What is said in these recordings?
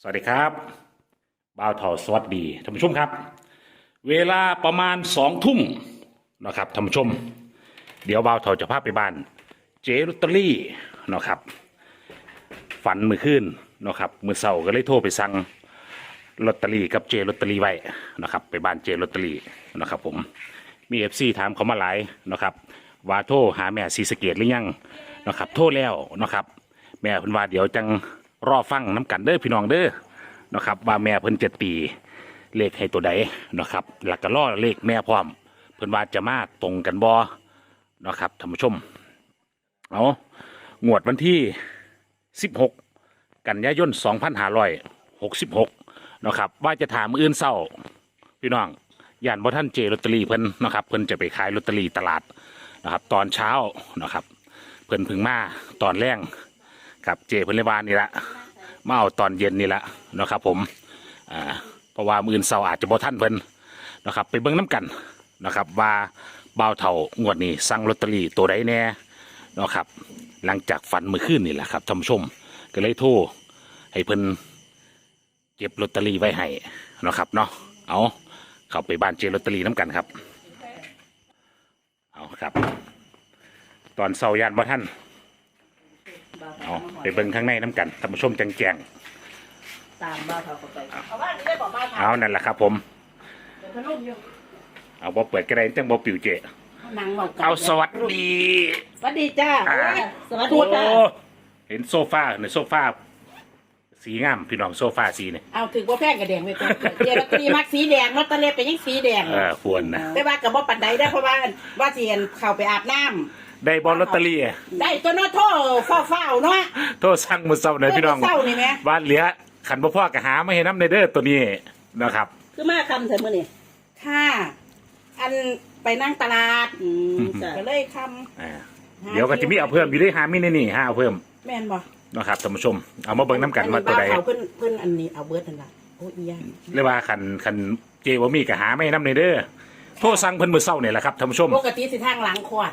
สวัสดีครับบ่าวเถาสวัสดีท่านผู้ชมครับ เวลาประมาณสองทุ่มนะครับท่านผู้ชม เดี๋ยวบ่าวเถาจะพาไปบ้าน เจลอตเตอรี่นะครับฝันมือขึ้นนะครับมือเสาก็เลยโทรไปสั่งลอตเตอรี่กับเจลอตเตอรี่ไว้นะครับ ไปบ้านเจลอตเตอรี่นะครับ ผมมีเอฟซีถามเขามาหลายนะครับ ว่าโทรหาแม่ซีสเกตหรือยังนะครับ โทรแล้วนะครับ แม่เพิ่นว่าเดี๋ยวจัง รอฟังน้ำกันเด้อพี่น้องเด้อนะครับว่าแม่เพิ่นเจ็ดปีเลขให้ตัวใดนะครับหลักก็ล่อเลขแม่พร้อม เพิ่นว่าจะมาตรงกันบ่นะครับท่านผู้ชมเอางวดวันที่ 16 กันยายน 2566นะครับว่าจะถามมื้ออื่นเศร้าพี่น้องย่านบ่ท่านเจลอตเตอรี่เพิ่นนะครับเพิ่นจะไปขายลอตเตอรี่ตลาดนะครับตอนเช้านะครับเพิ่นพึงมาตอนแรง กับเจเพิ่นเลยว่านี่ละมาเอาตอนเย็นนี่ละนะครับผมอ่าเพราะว่ามื่นเศร้าอาจจะบ่ท่านเพิ่นนะครับ ไปเบิ่งน้ำกันนะครับว่าบ่าวเฒ่างวดนี้สั่งลอตเตอรี่ตัวใดแน่นะครับ หลังจากฝันเมื่อคืนนี่แหละครับท่านผู้ชมก็เลยโทรให้เพิ่นเก็บลอตเตอรี่ไว้ให้นะครับเนาะเอาเข้าไปบ้านเจลอตเตอรี่น้ำกันครับ เอาครับ ตอนเสาร์ยานบ่ท่าน ไปเบิ่งข้างในน้ำกันท่านผู้ชมจังแจงตามบ้าเขาเข้าไปเอาว่านี่ได้บอกบ้าๆเอานั่นแหละครับผม เดี๋ยวพะนุ่มอยู่เอาบ่เปิดกระไดจังบ่ปิวเจ นางบอกกันเอาสวัสดี สวัสดีจ้าอ่า สวัสโอ้ดีค่ะเห็นโซฟาในโซฟาสีงามพี่น้องโซฟาสีเนี่ยเอาถึงว่าแพงกับแดงไปก่อนเดี๋ยวลอตเตอรี่มักสีแดงลอตเตอรี่เป็นยังสีแดง เออควรนะ แต่ว่ากับบ่ปันใดได้อเพราะว่าว่าเสียนเข้าไปอาบน้ำ ได้บอลลอตเตอรี่ได้ตัวโน้ตโทษเฝ้าๆเนาะ โทษสั่งมือเศร้าเลยพี่น้องเศร้านี่ไหม บ้านเหลือขันบ่พ่อก็หาไม่เห็นน้ำในเด้อตัวนี้นะครับ คือมาคำเถอะมื่อนี่ค่ะ อันไปนั่งตลาดอืมก็เลยคอ่าเดี๋ยวก็จะมีเอาเพิ่มอยู่ด้วยหามินี่นี่หาเอาเพิ่มำแม่นบ่นะครับท่านผู้ชม เอามาเบิ่งน้ำกันว่าตัวใดเขาเพิ่นเพิ่นอันนี้เอาเบิร์ดนั่นล่ะโอ้ยอีหยังเรียกว่าขันขันเจบ่มีก็หาไม่น้ำในเด้อโทษสั่งเพิ่นมือเศร้าเนี่ยแหละครับท่านผู้ชม ปกติสิทางหลังขวด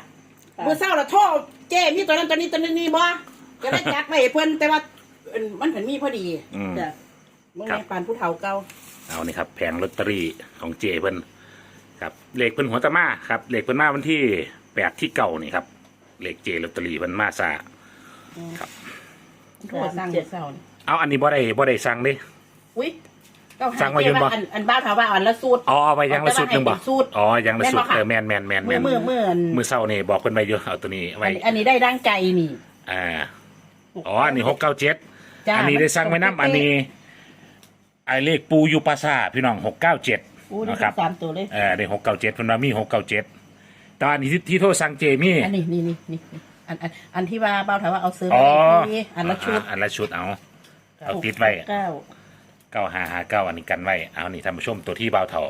มือเศร้าละโทษเจ้มีตัวนั้นตัวนี้ตัวนี้นี่บ่ก็ได้จัดไว้ให้เพิ่นแต่ว่าเอิ่นมันเพิ่นมีพอดีอืม จ้ะเมื่อครัไงบปานผู้เฒ่าเก่าเอานี่ครับแผงลอตเตอรี่ของเจเพิ่นครับเลขเพิ่นหัวตะมาครับเลขเพิ่นมาวันที่แปดที่เก่านี่ครับเลขเจลอตเตอรี่เพิ่นมาซาครับโทษสร้างมือเศร้านี่เอาอันนี้บ่ได้บ่ได้สั่งเด้อุ้ยเก้าหา สั่งไว้อยู่บ่เจ้าอันอันบ้านเฒ่าว่าอันละสูตร อ๋อเอาไปยังละสุดหนึงบ่เอาไปให้เป็นสูตรอ๋อยังละสุดแม่นบ่คะเออแม่นแม่นแม่นมืแม่อนมือมืออันมือเศร้านี่บอกเพิ่นไว้อยู่เอาตัวนี้ไว้อันอันนี้ได้ดังใจนี่อ่าอ๋ออันนี้หกเก้าเจ็ดจ้ะอันนี้ได้สั่งไว้น้ำอันนี้ไอเลขปูยูปาซาพี่น้องหกเก้าเจ็ดอู้ได้นะครับสามตัวเลย เออได้หกเก้าเจ็ดเพิ่นว่ามีหกเก้าเจ็ดแต่อันนี้ที่ที่โทษสั่งเจมี่อันนี้นี่นี่นี่อันอันอันที่ว่าเบาถามว่าเอาซื้ออ๋อไปนี่อันละชุดอันละชุดเอา เอาติดไว้ เก้า เก้าห้าห้าเก้าอันนี้กันไว้ เอานี่ท่านผู้ชมตัวที่เบาเถา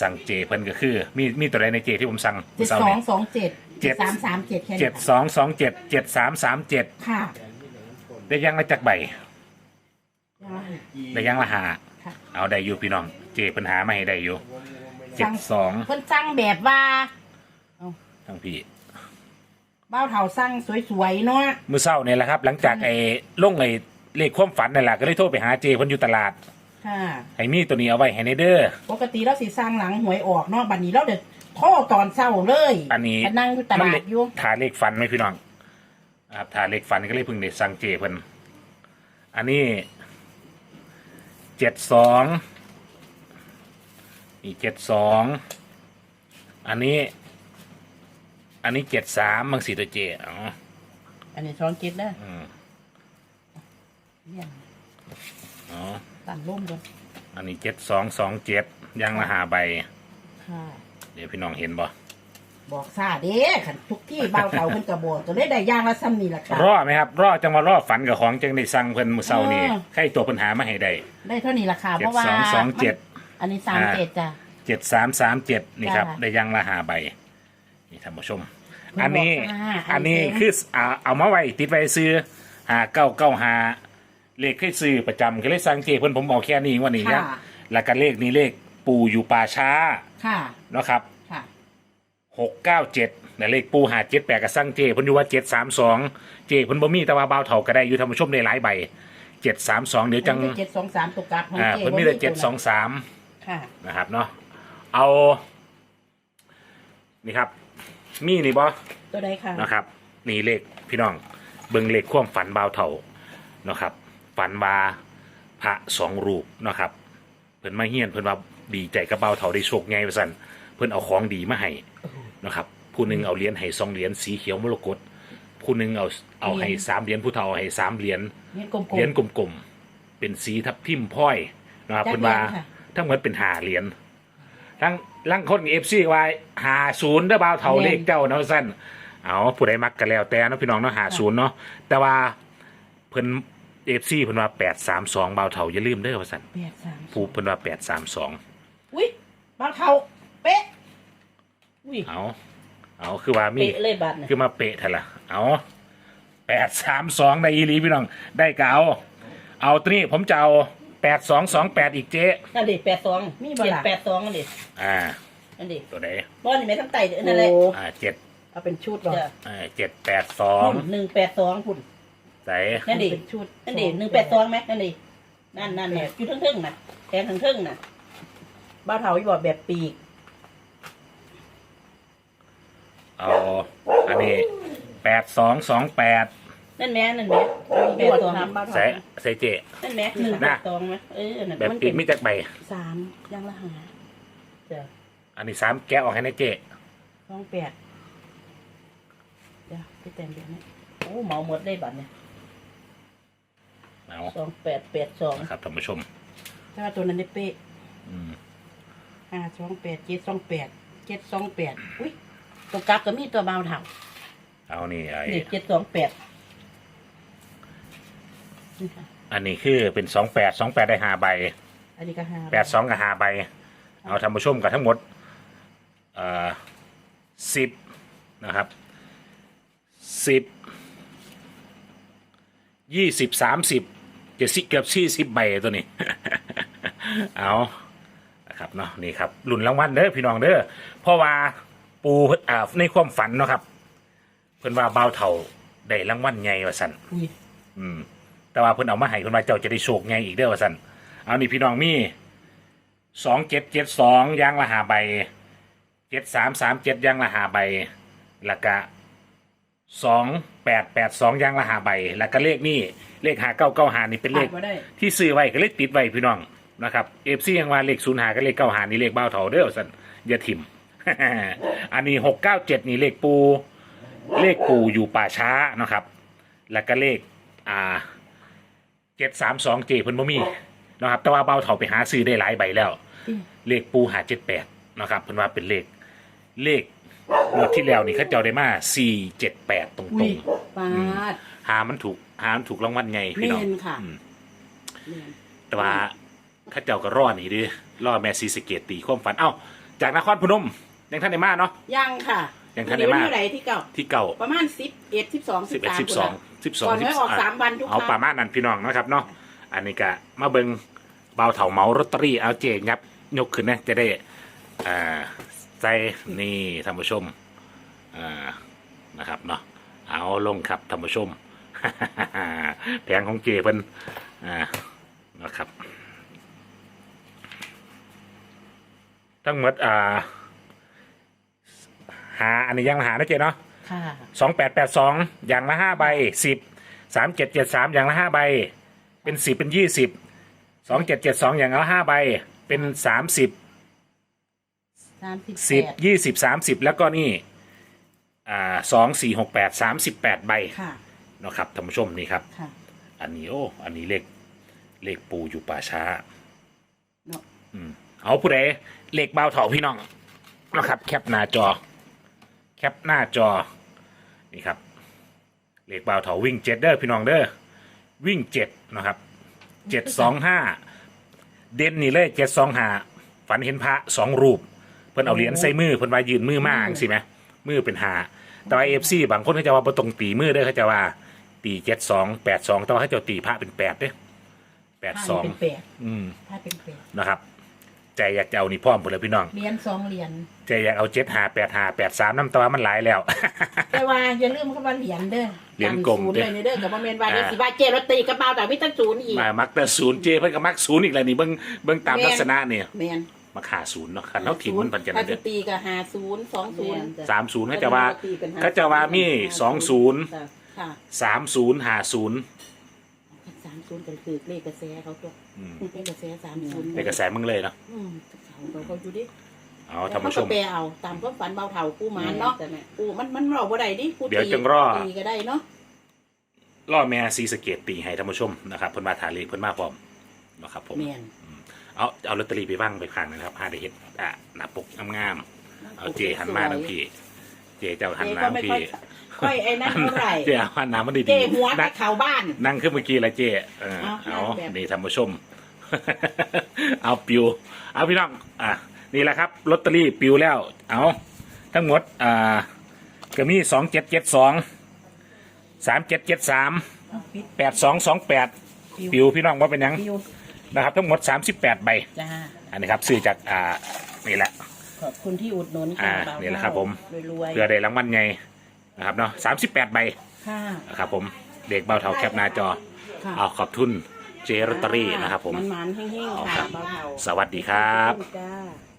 สั่งเจเพิ่นก็คือ มีมีตัวใดในเจที่ผมสั่งเจ็ดเศร้าสองเนี่ย สองเจ็ดเจ็ด สามสามเจ็ดแค่นี้เจ็ดสองสองเจ็ดเจ็ดสามสามเจ็ดค่ะได้ยังละจักใบยังได้ยังละหาค่ะเอาได้อยู่พี่น้อง เจเพิ่นหามาให้ได้อยู่เจ็ดสองเพิ่นสั่งแบบว่าทั้งพี่ เบ้าเถาสั่งสวยๆเนาะ มือเศร้าเนี่ยแหละครับ หลังจากไอ้ลงไอ้ เลขความฝันนั่นแหละก็เลยโทรไปหาเจเพิ่นอยู่ตลาดค่ะให้มีตัวนี้เอาไว้ให้ในเด้อ ปกติเราสิสั่งหลังหวยออกเนาะบัดนี้เราเด็ดโทษตอนเช้าเลยอันนี้ไปนั่งอยู่ตมัลาเลดอยู่ทาเลขฟันไหมพี่น้องครับทาเลขฟันก็เลยเพิ่งได้สั่งเจเพิ่นอันนี้เจ็ดสองนี่เจ็ดสองอันนี้ อันนี้เจ็ดสามบางสีตัวเจอ๋ออันนี้ช้อนกินนะอืม เนี่ยอ๋อตันร่มกันอันนี้เจ็ดสองสองเจ็ดยังละหาใบ ค่ะ เดี๋ยวพี่น้องเห็นบ่บอกซาเด้ขันทุกที่เบ้าเถาเพิ่นกระบอกตัวได้ได้ย่างละซ้ำนี่แหละค่ะ รอไหมครับ รอจังว่ารอฝันกับของจังได้สั่งเพิ่นมือเศร้านี่เออ ใครตัวปัญหามาให้ได้ ได้เท่านี้ราคาเพเจ็ดราะว่าสองสองเจ็ดอันนี้สามเจ็ดจ้ะ เจ็ดสามสามเจ็ดนี่ครับ จ้ะได้ยังละหาใบ นี่ท่านผู้ชมไม่บอกอันนี้อ่าอันนี้อันนี้ คือเอาเอามาไว้ติดไว้ซื้อหาเก้าเก้าหา เลขให้ซื้อประจำก็เลยสั่งเจเพิ่นผมบอกแค่นี้ว่านี่นะค่ะแล้วก็เลขนี้เลขปูอยู่ป่าช้าค่ะ เนาะครับค่ะ หกเก้าเจ็ดเลขปูหาเจ็ดแปดกับสั่งเจเพิ่นอยู่ว่าเจ็ดสามสองเจเพิ่นบ่มีแต่ว่าบ่าวเฒ่าก็ได้อยู่ท่านผู้ชมได้หลายใบเจ็ดสามสองเดี๋ยวจังเจ็ดสองสามตัวกลับของอ่าเจ๊เพิ่นมีแต่เจ็ดสองสาม ค่ะ นะครับเนาะเอา นี่ครับ มีนี่บอตัวใดค่ะ นะครับ นี่เลขพี่น้อง เบิ่งเลขความฝันบ่าวเถ่านะครับ ฝันว่าพระสองรูปนะครับเพิ่นมาเฮียนเพิ่นว่าดีใจกับบ่าวเถ่าได้โชคไงว่าซั่นเพิ่นเอาของดีมาให้นะครับผู้หนึงเอาเหรียญให้สองเหรียญสีเขียวมรกตผู้หนึงเอาเอาให้สามเหรียญผู้เฒ่าให้สามเหรียญเงี้ยกลมเหรียญกลมๆเป็นสีทับทิมพ้อยนะครับจักเป็นว่าเหรียญค่ะทั้งหมดเป็นหาเหรียญทั้งลังคนเอฟซีไว้หาศูนย์ได้อบ่าวเท่าเลขเจ้าเนาะสั้นเอาผู้ใดมักกันแล้วแต่เนาะพี่น้องเนาะหาศูนย์เนาะแต่ว่าเพิ่น เอฟซีเพิ่นว่าแปดสามสองบ่าวเท่าอย่าลืมเด้อว่าสั้นๆแปดสามผู้เพิ่นว่าแปดสามสองอุ้ยบางเทาเป๊ะอุ้ยเอาเอาคือว่ามีเป๊ะเลยบัตรเนี่ยคือมาเปะเถอะละเอาแปดสามสองได้อีหลีพี่น้องได้ก็เอาเอาตัวนี้ผมจะเอาแปดสองสองแปดอีกเจ๊นั่นดิแปดสองมีบ่เจ็ดล่ะแปดสองนั่นดิอ่านั่นดิตัวไหนบ้านนี่ไม่ทั้งไต่เด้อนั่นแหละโอ้อ่าเจ็ดเอาเป็นชุดก่อนจ้ะอ่าเจ็ดแปดสองพุ่นหนึ่งแปดสองพุ่น ใส่นั่นดิเป็นชุดนั่นดิหนึ่งแปดสองไหมนั่นดินั่นนั่นเนี่ยอยู่ทั้งทึ่งๆน่ะแทงทั้งทึ่งๆน่ะบ้านเทาอีบอกแบบปีก เอาอันนี้แปดสองสองแปดนั่นแม่นั่นแม่เอาอีแปบวดดสองถามบ้านเทาใส่ใส่เจ นั่นแม่หนึ่งแปดสองไหมเออนั่นแบบปิดมิจักใบสามยังละหาจ้ะอันนี้สามแกะออกให้ในเจสองแปดเดี๋ยวไปแต่งเดี๋ยวนี้โอ้เหมาหมดได้บัตรเนี่ย เอาสองแปดแปดสองนะครับท่านผู้ชมถ้าว่าตัวนั้นได้เป๊ะอืมห้าสองแปดเจ็ดสองแปดเจ็ดสองแปดอุ้ยตัวกลับก็มีตัวเบาเท่าเอานี่ไอ้นี่เจ็ดสองแปดนี่ค่ะอันนี้คือเป็นสองแปดสองแปดได้หาใบอันนี้ก็ห้าแปดสองกับหาใบ เอาท่านผู้ชมกับทั้งหมดเอ่อสิบนะครับสิบยี่สิบสามสิบ จะสิเกือบสี่สิบใบตัวนี้ เอานะครับเนาะนี่ครับหลุนรางวัลเด้อพี่น้องเด้อเพราะว่าปูเพิ่นอ่าในความฝันเนาะครับ เพิ่นว่าเบาวเท่าได้รางวัลใหญ่ว่าสันอุ้ยอืม แต่ว่าเพิ่นเอามาให้เพิ่นว่าเจ้าจะได้โชคใหญ่อีกเด้อว่าสันเอานี่พี่น้องมีสองเจ็ดเจ็ดสองยางละหาใบเจ็ดสามสามเจ็ดยางละหาใบแล้วก็ สองแปดแปดสองยางละหาใบ แล้วก็เลขนี่เลขหาเก้าเก้าหานี่เป็นเลข ขาดบ่ได้ ที่ซื้อไว้ก็เลขติดไว้พี่น้องนะครับเอฟซียังว่าเลขศูนย์หาก็เลขเก้าหานี่เลขเบ้าเถาเด้อสันอย่าถิ่ม อันนี้หกเก้าเจ็ดนี่เลขปู เลขปูอยู่ป่าช้านะครับ แล้วก็เลขอ่าเจ็ดสามสองเจเพิ่นบ่มีนะครับแต่ว่าเบ้าเถาไปหาซื้อได้หลายใบแล้วอืมเลขปูหาเจ็ดแปดนะครับเพิ่นว่าเป็นเลข เลข งวดที่แล้วนี่เขาเจ้าได้มาสี่เจ็ดแปดตรอุ้ยงปาดๆหามันถูกหามันถูกรางวัลไงพี่น้องแม่นค่ะ อืมแม่นแต่ว่าเข้าเจ้าก็รอดนี่ดิรอดแมสซีสเกตตีความฝันเอ้าจากนครพนมยังท่านได้มาเนาะ ยังค่ะยังทันได้มาเท่าไหร่ที่เก่า ที่เก่า ประมาณสิบเอ็ดสิบสองสิสิบบเอ็ดสามสิบสองสิบสองก่อนไว้ออกสามวันทุกคเอารั้ง ประมาณนั้นพี่น้องนะครับเนาะอันนี้ก็มาเบิงเบาเถาเมาลอตเตอรี่เอาเจยับยกขึ้นนะจะได้อ่า ใจนี่ท่านผู้ชมอ่านะครับเนาะเอาลงครับท่านผู้ชม แผงของเจเพิ่นอ่านะครับทั้งหมดอ่าหาอันนี้ยังหานะเจเนาะค่ะสองแปดแปดสองอย่างละห้าใบสิบสามเจ็ดเจ็ดสามอย่างละห้าใบ เป็นสิบเป็นยี่สิบสองเจ็ดเจ็ดสองอย่างละห้าใบ เป็นสามสิบ สามสิบสิบแปดยี่สิบสามสิบแล้วก็นี่อ่าสองสี่หกแปดสามสิบแปดใบค่ะเนาะครับท่านผู้ชมนี่ครับ ค่ะอันนี้โอ้อันนี้เลขเลขปูอยู่ป่าช้า เนาะอืมเอาผู้ใดเลขเบาเถาพี่น้องนะครับ แคปหน้าจอ แคปหน้าจอ นี่ครับ เลขเบาเถาวิ่งเจ็ดเด้อพี่น้องเด้อวิ่งเจ็ดนะครับเจ็ดสองห้าเด่นนี่เลยเจ็ดสองห้าฝันเห็นพระสองรูปเพิ่นเอาเหรียญใส่มือเพิ่นว่ายืนมือมากสิไหมมือเป็นหาแต่ว่าเอฟซีบางคนเขาจะว่าบ่ตรงตีมือเด้อเขาจะว่า ตีเจ็ดสองแปดสองแต่ว่าเขาจะตีพระเป็นแปดเด้แปดสองถ้าเป็นแปดอืมถ้าเป็นแปดนะครับ ใจอยากจะเอานี่พร้อมหมดเลยพี่น้อง เหรียญสองเหรียญใจอยากเอาเจ็ดหาแปดหาแปดสามน้ำตามันหลายแล้ว แต่ว่าอย่าลืมคำว่าเหรียญเด้อเหรียญกลมศูนย์เด้เลยนี่เด้อกับบ่แม่นว่าอ่าเดี๋ยวสิว่าเจลอตเตอรี่กระเป๋าแต่มีตั้งศูนย์อีกมามักแต่ศูนย์เจเพิ่นก็มักศูนย์อีกแล้วนี่เบิ่งเบิ่งตามแม่นลักษณะเนี่ยแม่น มาขาศูนย์เนาะคันเขาถิ่มมันปันจะถ้านั่นเด้สิอตีก็หาศูนย์สองศูนย์สามศูนย์เขาจะว่าเขาจะว่ามีสองศูนย์ค่ะสามศูนย์หาศูนย์สามศูนย์ก็คือเลขกระแสเขาตัวอืมเลขกระแสสามศูนย์ในกระแสมึงเลยเนาะอืมเขาเขาอยู่ดิเอาท่านผู้ชเขาม ก็แปลเอาตามความฝันเบาเท่ากู้หมานเนาะกู้มันมันเราบ่ได้ดิกู้เดี๋ยวจังรอ ตีก็ได้เนาะล่อแม่ซีสะเกตตีให้ท่านผู้ชมนะครับเพิ่นมาถ่ายเลขเพิ่นมาพร้อมนะครับผม แม่น เอาเอาลอตเตอรี่ไปบ้างไปข้างนะครับหาได้เห็นอะหน้าปกงามๆเอาเจหันมาทางพี่เจเจ้าหันเจ๊มาก็ทางไม่พี่ค่อยค่อยไอ้นั่นเท่าไหร่เจเอาหันน้ำมันดีๆเจ๊หัวนั่กับงเขาบ้าน นั่งขึ้นเมื่อกี้ละเจเออเอาเอานั่งแบบนี่ท่านผู้ชม เอาปิว เอาพี่น้องอะนี่แหละครับลอตเตอรี่ปิวแล้ว เอาทั้งหมดอ่าก็มีสองเจ็ดเจ็ดสองสามเจ็ดเจ็ดสามแปดสองสองแปดปิวพี่น้องว่าเป็นหยังปิว นะครับทั้งหมดสามสิบแปดใบ จ้า อันนี้ครับซื้อจากอ่านี่แหละ ขอบคุณที่อุดหนุนอ่าเบานี่แหละครับผม รวยเพื่อได้รางวัลไงนะครับเนาะสามสิบแปดใบๆค่ะนะครับผมเด็กเบาเท่าแคปหน้าจอค่ะเอาขอบทุนเจรตเตอรี่นะครับผม มันๆแห้งๆค่ะเบาเทาสวัสดีครับจ้า